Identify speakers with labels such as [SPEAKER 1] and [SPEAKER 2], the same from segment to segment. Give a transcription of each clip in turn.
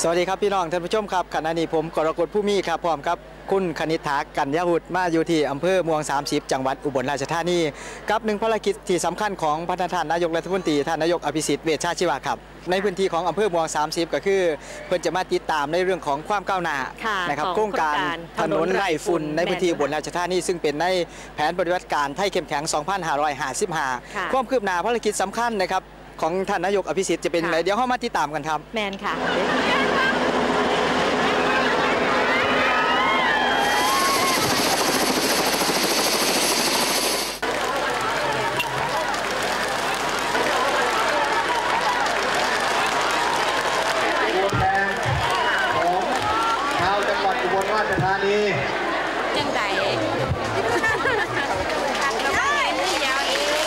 [SPEAKER 1] สวัสดีครับพี่น้องท่านผู้ชมครับขณะนี้ผมกรกฎผู้มีครับพร้อมครับคุณคณิษฐากัญญาหุดมาอยู่ที่อำเภอเมือง 30 จังหวัดอุบลราชธานีกับหนึ่งภารกิจที่สำคัญของพระท่านนายกรัฐมนตรีท่านนายกอภิสิทธิ์เวชชาชีวะครับในพื้นที่ของอำเภอเมือง 30 ก็คือ เพื่อนจะมาติดตามในเรื่องของความก้าวหน้า
[SPEAKER 2] ค่ะ
[SPEAKER 1] นะครับ
[SPEAKER 2] ของ
[SPEAKER 1] โครงการ
[SPEAKER 2] โครงการ
[SPEAKER 1] ถนนไร่ฝุ่น
[SPEAKER 2] ถนนไร่ฝุ่น
[SPEAKER 1] ในพื้นที่
[SPEAKER 2] แม่น
[SPEAKER 1] อุบลราชธานีซึ่งเป็นในแผนปฏิบัติการไทยเข้มแข็ง
[SPEAKER 2] ค่ะ
[SPEAKER 1] 2555 ความคืบหน้าภารกิจสำคัญนะครับของท่านนายกอภิสิทธิ์จะเป็นอะไร
[SPEAKER 2] ค่ะ
[SPEAKER 1] เดี๋ยวเข้ามาติดตามกันครับ
[SPEAKER 2] แมนค่ะ
[SPEAKER 3] ตัวแทนของชาวจังหวัดอุบลราชธานี
[SPEAKER 4] จังใดได้ไม่ยาวเอง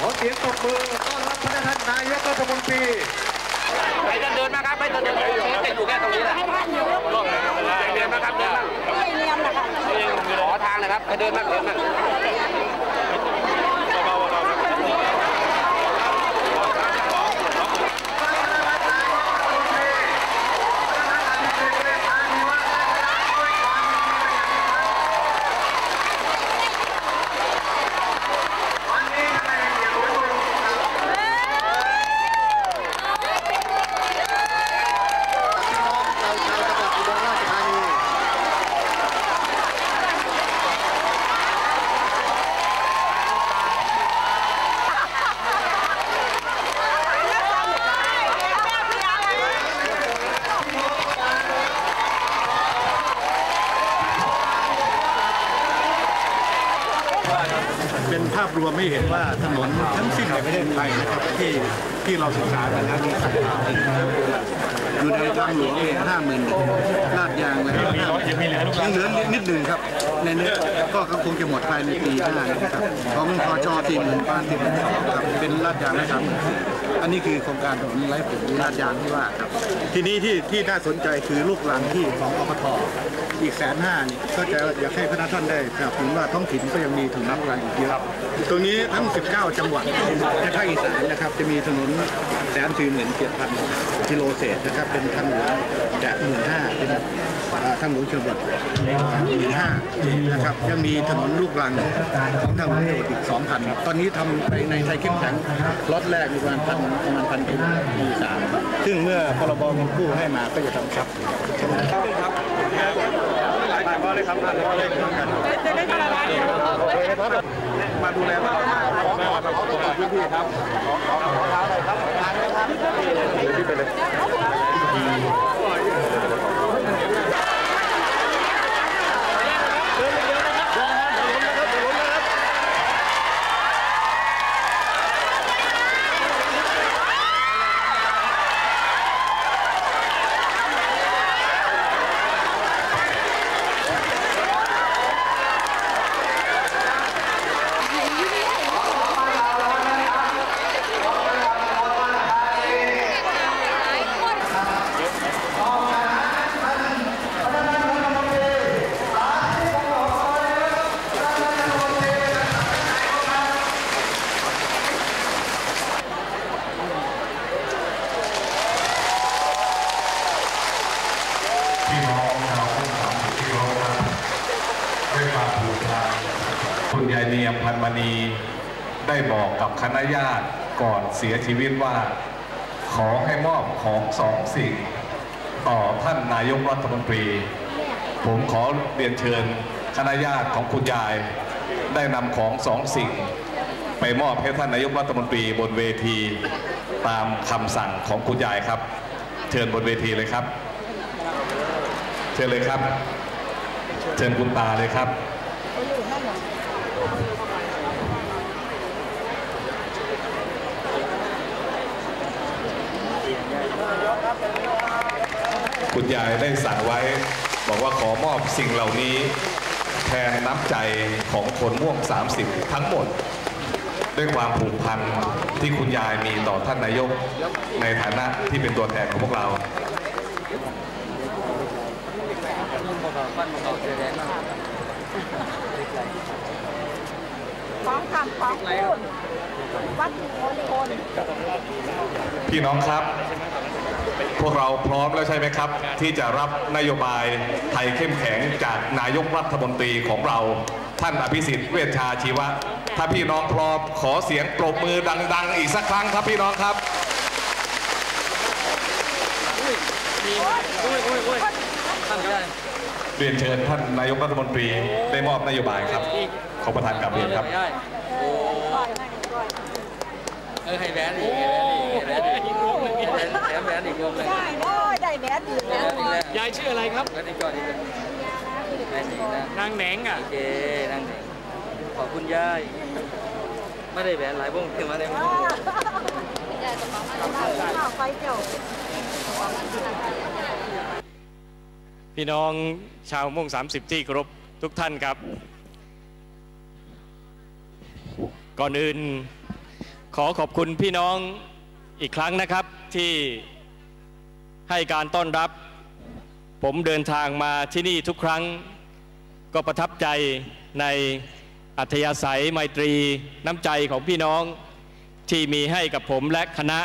[SPEAKER 3] ขอเสียงตบมือต้อนรับพระท่านนายกรัฐมนตรี
[SPEAKER 5] ไปเดินเดินมาครับไปเดินเดินจะอยู่แค่ตรงนี้แหละเดินมาครับเดินมาขอทางนะครับไปเดินมาเดินมา
[SPEAKER 3] พี่น้องชาวชาวจังหวัดอุบลราชธานี
[SPEAKER 6] เป็นภาพ รวมไม่เห็นว่าถนนทั้งสิ้นในประเทศไทยนะครับที่ที่เราศึกษากันแล้วนี่อยู่ในทางหลวงเองห้าหมื่นลาดยางแล้วยังเหลือนิดหนึ่งครับ ในนี้ก็คงจะหมดภายในปีหน้านะครับของพชสี่หมื่นปานสี่หมื่นสองครับเป็นลาดยางและสามหมื่น อันนี้คือโครงการถนนไร้ฝุ่นลาดยางที่ว่าครับ ทีนี้ที่ที่น่าสนใจคือลูกหลังที่ของอปทอีกแสนห้านี่ก็จะอยากให้พระท่านได้สนับสนุนว่าท้องถิ่นก็ยังมีถนนรางอีกเยอะตรงนี้ทั้ง 19 จังหวัดในภาคอีสานนะครับจะมีถนนแสนสี่หมื่นเจ็ดพันกิโลเศษนะครับเป็นทางหลวงจากหมื่นห้าเป็นอ่า ทางหลวงชนบทหมื่นห้านะครับยังมีถนนลูกรังของทางหลวงชนบทอีกสองพันตอนนี้ทำไปในไทยเข้มแข็งล็อตแรกมีประมาณพันประมาณพันกิโลมีสามซึ่งเมื่อพรบเงินกู้ให้มาก็จะทำครับ
[SPEAKER 3] มาดูแลพระธาตุขอขอขอขอพื้นที่ครับขอขอขอทางหน่อยครับทางนะครับเดี๋ยวพี่ไปเลย
[SPEAKER 7] พี่น้องชาวพุ่งสามสิบกิโลครับด้วยความผูกพันคุณยาย เนียมพันมณี ได้บอกกับคณะญาติก่อนเสียชีวิตว่า ขอให้มอบของสองสิ่ง ต่อท่านนายกรัฐมนตรี ผมขอเรียนเชิญคณะญาติของคุณยาย ได้นำของสองสิ่ง ไปมอบให้ท่านนายกรัฐมนตรีบนเวที ตามคำสั่งของคุณยายครับ เชิญบนเวทีเลยครับ เชิญเลยครับ เชิญคุณตาเลยครับ คุณยายได้สั่งไว้ บอกว่าขอมอบสิ่งเหล่านี้ แทนน้ำใจของคนม่วง 30 ทั้งหมด ด้วยความผูกพันที่คุณยายมีต่อท่านนายกในฐานะที่เป็นตัวแทนของพวกเรา
[SPEAKER 4] ของคำของพูดวัตถุมงคล
[SPEAKER 7] พี่น้องครับ พวกเราพร้อมแล้วใช่ไหมครับ ที่จะรับนโยบายไทยเข้มแข็งจากนายกรัฐมนตรีของเรา ท่านอภิสิทธิ์เวชชาชีวะ ถ้าพี่น้องพร้อมขอเสียงปรบมือดัง ๆ อีกสักครั้งครับพี่น้องครับเรียนเชิญท่านนายกรัฐมนตรีได้มอบนโยบายครับ ขอประธานกลับเรียนครับ
[SPEAKER 5] เออให้แหวนอีกแหวนอีกให้แหวนอีกแถมแหว นอีกวงเลย
[SPEAKER 4] ได้โอ้ยได้แหวนอีกแล้ว
[SPEAKER 2] ยายชื่ออะไรครับ
[SPEAKER 5] แหวนอีกก่อนอีกแหวนอีกนะ
[SPEAKER 2] นางแหนงอะ
[SPEAKER 5] โอเคนั่งหนึ่งขอบคุณยายไม่ได้แหวนหลายวงเพียงมาได้วง
[SPEAKER 4] ไฟเจ้า
[SPEAKER 2] พี่น้องชาวม่วง 30 ที่เคารพทุกท่านครับ ก่อนอื่นขอขอบคุณพี่น้องอีกครั้งนะครับที่ ให้การต้อนรับ ผมเดินทางมาที่นี่ทุกครั้ง ก็ประทับใจในอัธยาศัยไมตรีน้ำใจของพี่น้องที่มีให้กับผมและคณะ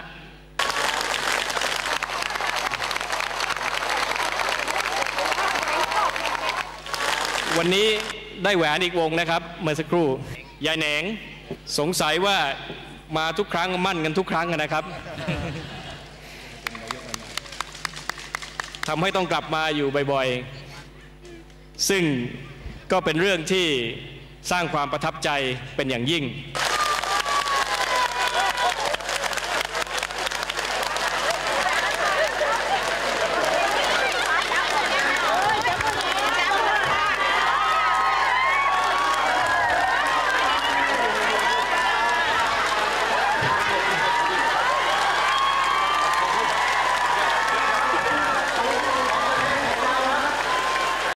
[SPEAKER 2] วันนี้ได้แหวนอีกวงนะครับเมื่อสักครู่ยายแหนงสงสัยว่ามาทุกครั้งมั่นกันทุกครั้งนะครับ ทำให้ต้องกลับมาอยู่บ่อยๆ ซึ่งก็เป็นเรื่องที่สร้างความประทับใจเป็นอย่างยิ่ง